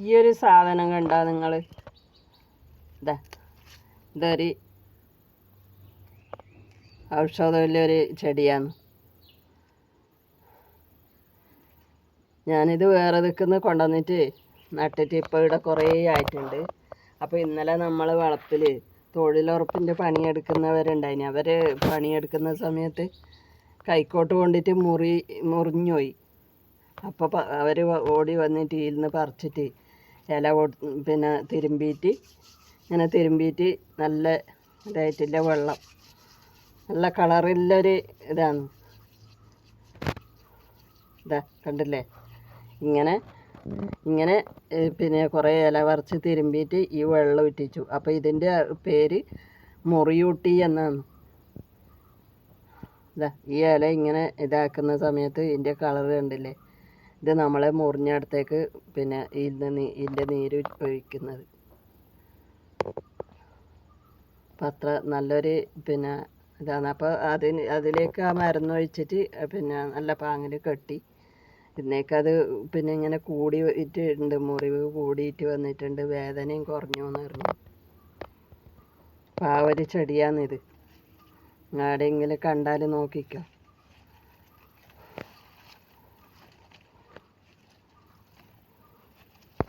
ഈ ഒരു സാധനം കണ്ടാ നിങ്ങൾ ഇതാ ഇതൊരു ഔഷധമുള്ളൊരു ചെടിയാണ്. ഞാനിത് വേറെ നിൽക്കുന്ന കൊണ്ടുവന്നിട്ട് നട്ടിട്ട് ഇപ്പോൾ ഇവിടെ കുറേ ആയിട്ടുണ്ട്. അപ്പോൾ ഇന്നലെ നമ്മൾ വളപ്പിൽ തൊഴിലുറപ്പിന്റെ പണിയെടുക്കുന്നവരുണ്ടായിന്. അവർ പണിയെടുക്കുന്ന സമയത്ത് കൈക്കോട്ട് കൊണ്ടിട്ട് മുറി മുറിഞ്ഞുപോയി അപ്പോൾ അവർ ഓടി വന്നിട്ട് ഇരുന്ന് പറിച്ചിട്ട് ഇല പിന്നെ തിരുമ്പിയിട്ട് ഇങ്ങനെ തിരുമ്പിയിട്ട് നല്ല ഇതായിട്ടില്ല വെള്ളം. നല്ല കളറുള്ളൊരു ഇതാണ്. ഇതാ കണ്ടില്ലേ? ഇങ്ങനെ ഇങ്ങനെ പിന്നെ കുറേ ഇല പറിച്ച് തിരുമ്പിയിട്ട് ഈ വെള്ളം ഇട്ടിച്ചു. അപ്പോൾ ഇതിന്റെ പേര് മുറിയൂട്ടി എന്നാണ്. ഇതാ ഈ ഇല ഇങ്ങനെ ഇതാക്കുന്ന സമയത്ത് ഇതിന്റെ കളർ കണ്ടില്ലേ? ഇത് നമ്മളെ മുറിഞ്ഞടുത്തേക്ക് പിന്നെ ഇതിന്റെ ഇതിന്റെ നീര് ഒഴിക്കുന്നത്. അപ്പം അത്ര നല്ലൊരു പിന്നെ ഇതാണ്. അപ്പോൾ അതിന് അതിലേക്ക് ആ മരുന്ന് ഒഴിച്ചിട്ട് പിന്നെ നല്ല പാങ്ങിൽ കെട്ടി ഇന്നേക്ക് അത് പിന്നെ ഇങ്ങനെ കൂടി കൂടിയിട്ടുണ്ട് മുറിവ് കൂടിയിട്ട് വന്നിട്ടുണ്ട്. വേദനയും കുറഞ്ഞു എന്ന് പറഞ്ഞു. അപ്പോൾ ആ ഒരു ചെടിയാണിത്. ആടെങ്കിലും കണ്ടാൽ നോക്കിക്കോ.